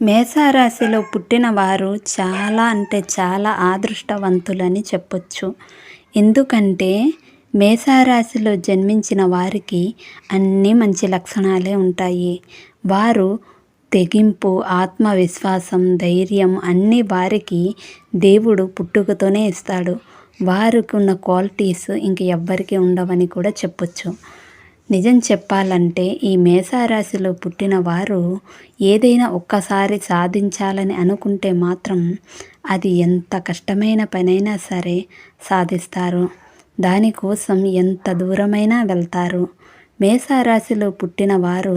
మేషరాశిలో పుట్టిన వారు చాలా అంటే చాలా అదృష్టవంతులని చెప్పొచ్చు. ఎందుకంటే మేషరాశిలో జన్మించిన వారికి అన్ని మంచి లక్షణాలే ఉంటాయి. వారు తెగింపు ఆత్మవిశ్వాసం ధైర్యం అన్నీ వారికి దేవుడు పుట్టుకతోనే ఇస్తాడు. వారికి ఉన్న క్వాలిటీస్ ఇంక ఎవ్వరికి ఉండవని కూడా చెప్పొచ్చు. నిజం చెప్పాలంటే ఈ మేషరాశిలో పుట్టిన వారు ఏదైనా ఒక్కసారి సాధించాలని అనుకుంటే మాత్రం అది ఎంత కష్టమైన పనైనా సరే సాధిస్తారు. దానికోసం ఎంత దూరమైనా వెళ్తారు. మేషరాశిలో పుట్టిన వారు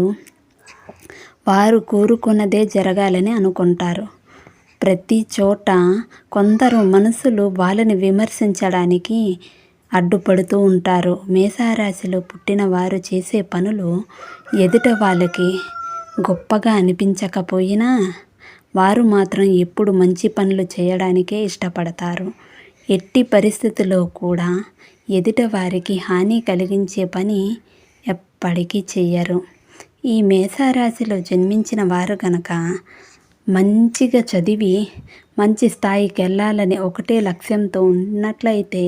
వారు కోరుకున్నదే జరగాలని అనుకుంటారు. ప్రతి చోట కొందరు మనసులు వాళ్ళని విమర్శించడానికి అడ్డుపడుతూ ఉంటారు. మేషరాశిలో పుట్టిన వారు చేసే పనులు ఎదుట వాళ్ళకి గొప్పగా అనిపించకపోయినా వారు మాత్రం ఎప్పుడు మంచి పనులు చేయడానికే ఇష్టపడతారు. ఎట్టి పరిస్థితుల్లో కూడా ఎదుట వారికి హాని కలిగించే పని ఎప్పటికీ చెయ్యరు. ఈ మేషరాశిలో జన్మించిన వారు కనుక మంచిగా చదివి మంచి స్థాయికి వెళ్ళాలని ఒకటే లక్ష్యంతో ఉన్నట్లయితే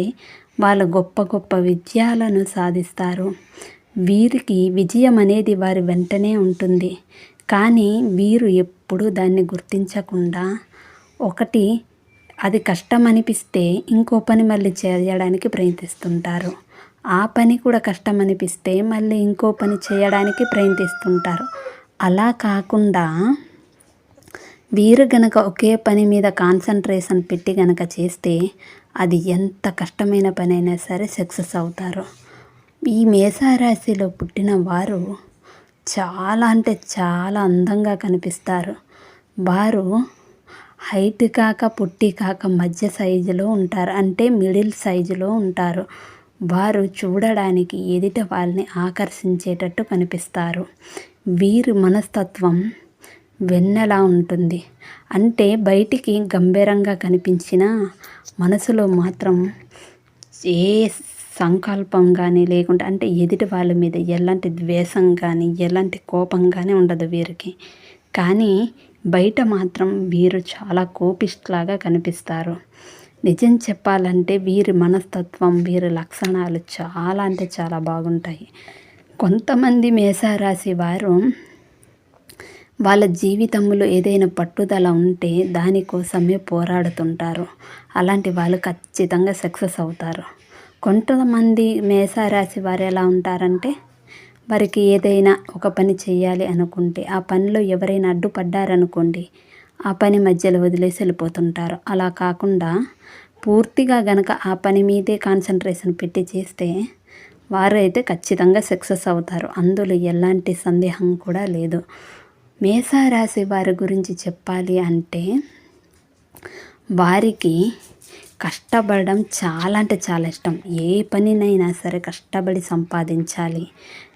వాళ్ళు గొప్ప గొప్ప విజయాలను సాధిస్తారు. వీరికి విజయం అనేది వారి వెంటనే ఉంటుంది. కానీ వీరు ఎప్పుడు దాన్ని గుర్తించకుండా ఒకటి అది కష్టం అనిపిస్తే ఇంకో పని మళ్ళీ చేయడానికి ప్రయత్నిస్తుంటారు. ఆ పని కూడా కష్టం అనిపిస్తే మళ్ళీ ఇంకో పని చేయడానికి ప్రయత్నిస్తుంటారు. అలా కాకుండా వీరు గనక ఒకే పని మీద కాన్సన్ట్రేషన్ పెట్టి గనక చేస్తే అది ఎంత కష్టమైన పని అయినా సరే సక్సెస్ అవుతారు. ఈ మేషరాశిలో పుట్టిన వారు చాలా అంటే చాలా అందంగా కనిపిస్తారు. వారు హైట్ కాక పుట్టి కాక మధ్య సైజులో ఉంటారు. అంటే మిడిల్ సైజులో ఉంటారు. వారు చూడడానికి ఎదుట వాళ్ళని ఆకర్షించేటట్టు కనిపిస్తారు. వీరి మనస్తత్వం వెన్నెలా ఉంటుంది? అంటే బయటికి గంభీరంగా కనిపించినా మనసులో మాత్రం ఏ సంకల్పం కానీ లేకుంటే అంటే ఎదుటి వాళ్ళ మీద ఎలాంటి ద్వేషం కానీ ఎలాంటి కోపం కానీ ఉండదు వీరికి. కానీ బయట మాత్రం వీరు చాలా కోపిస్ట్లాగా కనిపిస్తారు. నిజం చెప్పాలంటే వీరి మనస్తత్వం వీరి లక్షణాలు చాలా అంటే చాలా బాగుంటాయి. కొంతమంది మేషరాశి వారు వాళ్ళ జీవితంలో ఏదైనా పట్టుదల ఉంటే దానికోసమే పోరాడుతుంటారు. అలాంటి వాళ్ళు ఖచ్చితంగా సక్సెస్ అవుతారు. కొంతమంది మేషరాశి వారు ఎలా ఉంటారంటే వారికి ఏదైనా ఒక పని చేయాలి అనుకుంటే ఆ పనిలో ఎవరైనా అడ్డుపడ్డారనుకోండి ఆ పని మధ్యలో వదిలేసి వెళ్ళిపోతుంటారు. అలా కాకుండా పూర్తిగా గనక ఆ పని మీదే కాన్సన్ట్రేషన్ పెట్టి చేస్తే వారు అయితే ఖచ్చితంగా సక్సెస్ అవుతారు. అందులో ఎలాంటి సందేహం కూడా లేదు. మేషరాశి వారి గురించి చెప్పాలి అంటే వారికి కష్టపడడం చాలా అంటే చాలా ఇష్టం. ఏ పనినైనా సరే కష్టపడి సంపాదించాలి.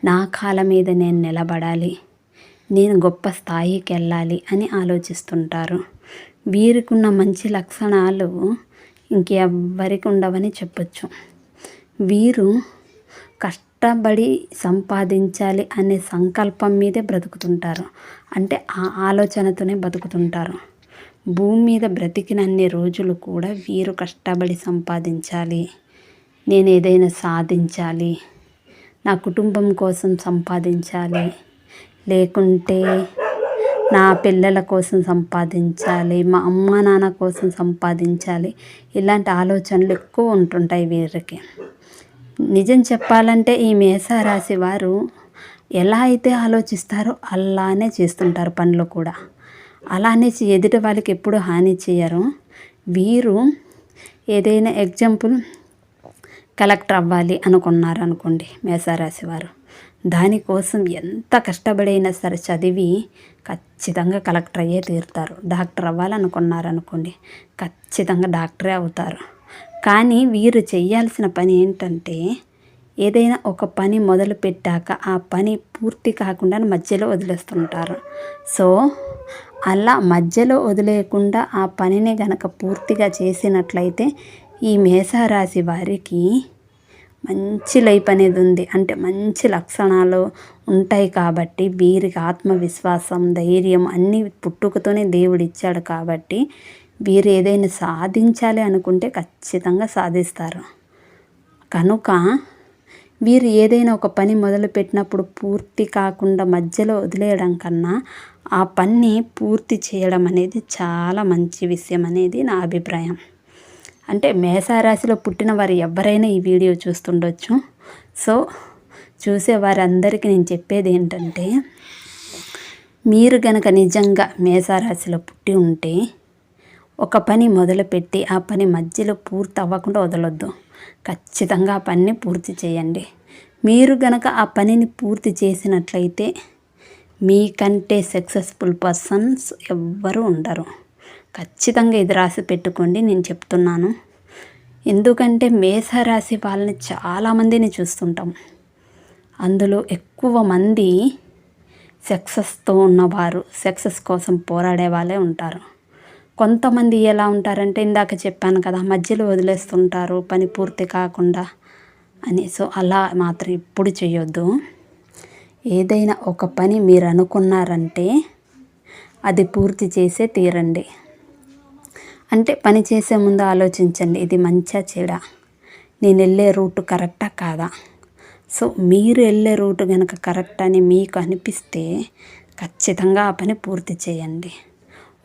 నా కాళ్ళ మీద నేను నిలబడాలి. నేను గొప్ప స్థాయికి వెళ్ళాలి అని ఆలోచిస్తుంటారు. వీరికి ఉన్న మంచి లక్షణాలు ఇంకెవ్వరికి ఉండవని చెప్పొచ్చు. వీరు కష్ట కష్టపడి సంపాదించాలి అనే సంకల్పం మీదే బ్రతుకుతుంటారు. అంటే ఆ ఆలోచనతోనే బతుకుతుంటారు. భూమి మీద బ్రతికినన్ని రోజులు కూడా వీరు కష్టపడి సంపాదించాలి. నేను ఏదైనా సాధించాలి. నా కుటుంబం కోసం సంపాదించాలి. లేకుంటే నా పిల్లల కోసం సంపాదించాలి. మా అమ్మ నాన్న కోసం సంపాదించాలి. ఇలాంటి ఆలోచనలు ఎక్కువ ఉంటుంటాయి వీరికి. నిజం చెప్పాలంటే ఈ మేషరాశి వారు ఎలా అయితే ఆలోచిస్తారో అలానే చేస్తుంటారు పనులు కూడా. అలానే ఎదుటి వాళ్ళకి ఎప్పుడు హాని చేయరు. వీరు ఏదైనా ఎగ్జాంపుల్ కలెక్టర్ అవ్వాలి అనుకున్నారు అనుకోండి మేషరాశి వారు. దానికోసం ఎంత కష్టపడైనా సరే చదివి ఖచ్చితంగా కలెక్టర్ అయ్యే తీరుతారు. డాక్టర్ అవ్వాలనుకున్నారు అనుకోండి ఖచ్చితంగా డాక్టరే అవుతారు. కానీ వీరు చేయాల్సిన పని ఏంటంటే ఏదైనా ఒక పని మొదలు పెట్టాక ఆ పని పూర్తి కాకుండా మధ్యలో వదిలేస్తుంటారు. సో అలా మధ్యలో వదిలేయకుండా ఆ పనిని గనక పూర్తిగా చేసినట్లయితే ఈ మేషరాశి వారికి మంచి లైఫ్ అనేది ఉంది. అంటే మంచి లక్షణాలు ఉంటాయి కాబట్టి వీరికి ఆత్మవిశ్వాసం ధైర్యం అన్నీ పుట్టుకతోనే దేవుడు ఇచ్చాడు కాబట్టి వీరు ఏదైనా సాధించాలి అనుకుంటే ఖచ్చితంగా సాధిస్తారు. కనుక వీరు ఏదైనా ఒక పని మొదలుపెట్టినప్పుడు పూర్తి కాకుండా మధ్యలో వదిలేయడం కన్నా ఆ పని పూర్తి చేయడం అనేది చాలా మంచి విషయం అనేది నా అభిప్రాయం. అంటే మేషారాశిలో పుట్టిన వారు ఎవరైనా ఈ వీడియో చూస్తుండొచ్చు. సో చూసే వారందరికీ నేను చెప్పేది ఏంటంటే మీరు గనక నిజంగా మేషారాశిలో పుట్టి ఉంటే ఒక పని మొదలుపెట్టి ఆ పని మధ్యలో పూర్తి అవ్వకుండా వదలొద్దు. ఖచ్చితంగా ఆ పనిని పూర్తి చేయండి. మీరు గనక ఆ పనిని పూర్తి చేసినట్లయితే మీకంటే సక్సెస్ఫుల్ పర్సన్స్ ఎవ్వరూ ఉండరు. ఖచ్చితంగా ఇది రాసి పెట్టుకోండి నేను చెప్తున్నాను. ఎందుకంటే మేషరాశి వాళ్ళని చాలామందిని చూస్తుంటాం. అందులో ఎక్కువ మంది సక్సెస్తో ఉన్నవారు సక్సెస్ కోసం పోరాడే వాళ్ళే ఉంటారు. కొంతమంది ఎలా ఉంటారంటే ఇందాక చెప్పాను కదా మధ్యలో వదిలేస్తుంటారు పని పూర్తి కాకుండా అని. సో అలా మాత్రం ఎప్పుడు చేయొద్దు. ఏదైనా ఒక పని మీరు అనుకున్నారంటే అది పూర్తి చేసే తీరండి. అంటే పని చేసే ముందు ఆలోచించండి ఇది మంచా చెడా? నేను వెళ్ళే రూట్ కరెక్టా కాదా? సో మీరు వెళ్ళే రూట్ కనుక కరెక్ట్ అని మీకు అనిపిస్తే ఖచ్చితంగా ఆ పని పూర్తి చేయండి.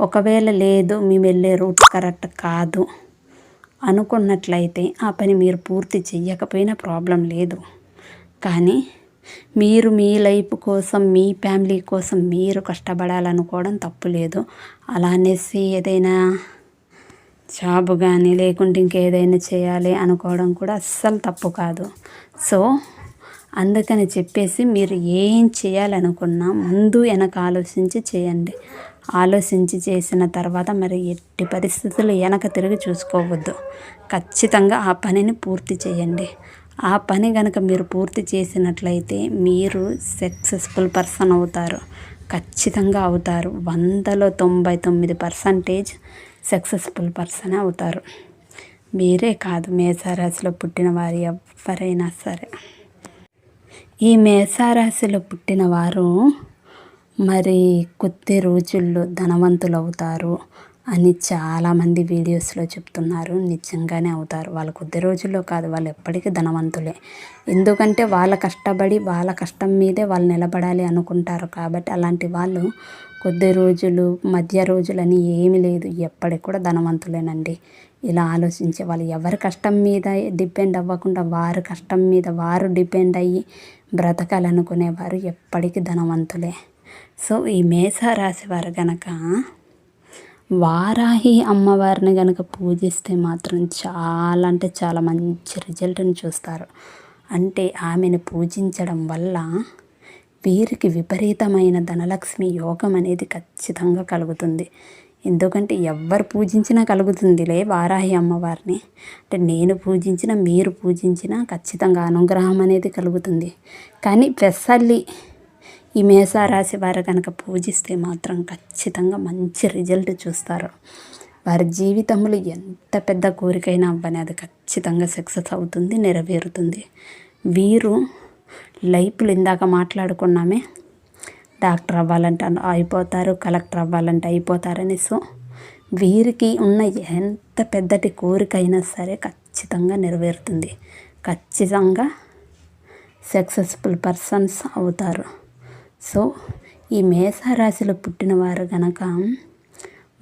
ఒకవేళ లేదు మేము వెళ్ళే రూట్ కరెక్ట్ కాదు అనుకున్నట్లయితే ఆ పని మీరు పూర్తి చెయ్యకపోయినా ప్రాబ్లం లేదు. కానీ మీరు మీ లైఫ్ కోసం మీ ఫ్యామిలీ కోసం మీరు కష్టపడాలనుకోవడం తప్పు లేదు. అలా అనేసి ఏదైనా జాబ్ కానీ లేకుంటే ఇంకేదైనా చేయాలి అనుకోవడం కూడా అస్సలు తప్పు కాదు. సో అందుకని చెప్పేసి మీరు ఏం చేయాలనుకున్నా ముందు వెనక ఆలోచించి చేయండి. ఆలోచించి చేసిన తర్వాత మరి ఎట్టి పరిస్థితులు వెనక తిరిగి చూసుకోవద్దు. ఖచ్చితంగా ఆ పనిని పూర్తి చేయండి. ఆ పని కనుక మీరు పూర్తి చేసినట్లయితే మీరు సక్సెస్ఫుల్ పర్సన్ అవుతారు. ఖచ్చితంగా అవుతారు. వందలో తొంభై తొమ్మిది పర్సంటేజ్ సక్సెస్ఫుల్ పర్సన్ అవుతారు. మీరే కాదు మేషారాశిలో పుట్టిన వారు ఎవరైనా సరే. ఈ మేషారాశిలో పుట్టిన వారు మరి కొద్ది రోజుల్లో ధనవంతులు అవుతారు అని చాలామంది వీడియోస్లో చెప్తున్నారు. నిజంగానే అవుతారు. వాళ్ళు కొద్ది రోజుల్లో కాదు వాళ్ళు ఎప్పటికీ ధనవంతులే. ఎందుకంటే వాళ్ళ కష్టపడి వాళ్ళ కష్టం మీదే వాళ్ళు నిలబడాలి అనుకుంటారు కాబట్టి అలాంటి వాళ్ళు కొద్ది రోజులు మధ్య రోజులని ఏమి లేదు. ఎప్పటికి కూడా ధనవంతులేనండి. ఇలా ఆలోచించే వాళ్ళు ఎవరి కష్టం మీద డిపెండ్ అవ్వకుండా వారి కష్టం మీద వారు డిపెండ్ అయ్యి బ్రతకాలనుకునేవారు ఎప్పటికీ ధనవంతులే. సో ఈ మేషరాశి వారు గనక వారాహి అమ్మవారిని కనుక పూజిస్తే మాత్రం చాలా అంటే చాలా మంచి రిజల్ట్ని చూస్తారు. అంటే ఆమెను పూజించడం వల్ల వీరికి విపరీతమైన ధనలక్ష్మి యోగం అనేది ఖచ్చితంగా కలుగుతుంది. ఎందుకంటే ఎవ్వరు పూజించినా కలుగుతుందిలే వారాహి అమ్మవారిని. అంటే నేను పూజించిన మీరు పూజించినా ఖచ్చితంగా అనుగ్రహం అనేది కలుగుతుంది. కానీ పెసల్లి ఈ మేషారాశి వారు కనుక పూజిస్తే మాత్రం ఖచ్చితంగా మంచి రిజల్ట్ చూస్తారు. వారి జీవితంలో ఎంత పెద్ద కోరికైనా అవ్వని అది ఖచ్చితంగా సక్సెస్ అవుతుంది నెరవేరుతుంది. వీరు లైఫ్లు ఇందాక మాట్లాడుకున్నామే. డాక్టర్ అవ్వాలంటే అయిపోతారు కలెక్టర్ అవ్వాలంటే అయిపోతారని. సో వీరికి ఉన్న ఎంత పెద్దటి కోరిక అయినా సరే ఖచ్చితంగా నెరవేరుతుంది. ఖచ్చితంగా సక్సెస్ఫుల్ పర్సన్స్ అవుతారు. సో ఈ మేషరాశిలో పుట్టినవారు గనక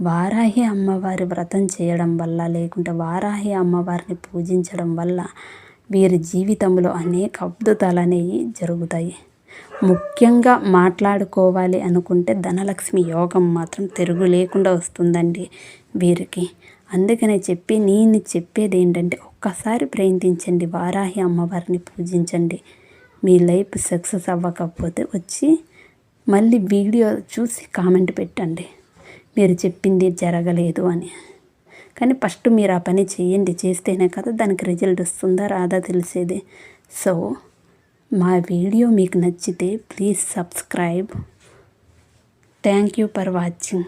వారాహి అమ్మవారి వ్రతం చేయడం వల్ల లేకుంటే వారాహి అమ్మవారిని పూజించడం వల్ల వీరి జీవితంలో అనేక అద్భుతాలు అనేవి జరుగుతాయి. ముఖ్యంగా మాట్లాడుకోవాలి అనుకుంటే ధనలక్ష్మి యోగం మాత్రం తిరుగు లేకుండా వస్తుందండి వీరికి. అందుకనే చెప్పి నేను చెప్పేది ఏంటంటే ఒక్కసారి ప్రయత్నించండి వారాహి అమ్మవారిని పూజించండి. మీ లైఫ్ సక్సెస్ అవ్వకపోతే వచ్చి మళ్ళీ వీడియో చూసి కామెంట్ పెట్టండి. మీరు చెప్పింది జరగలేదు అని. కానీ ఫస్ట్ మీరు ఆ పని చేయండి. చేస్తేనే కదా దానికి రిజల్ట్ వస్తుందా రాదా తెలిసేది. సో మా వీడియో మీకు నచ్చితే please subscribe. Thank you for watching.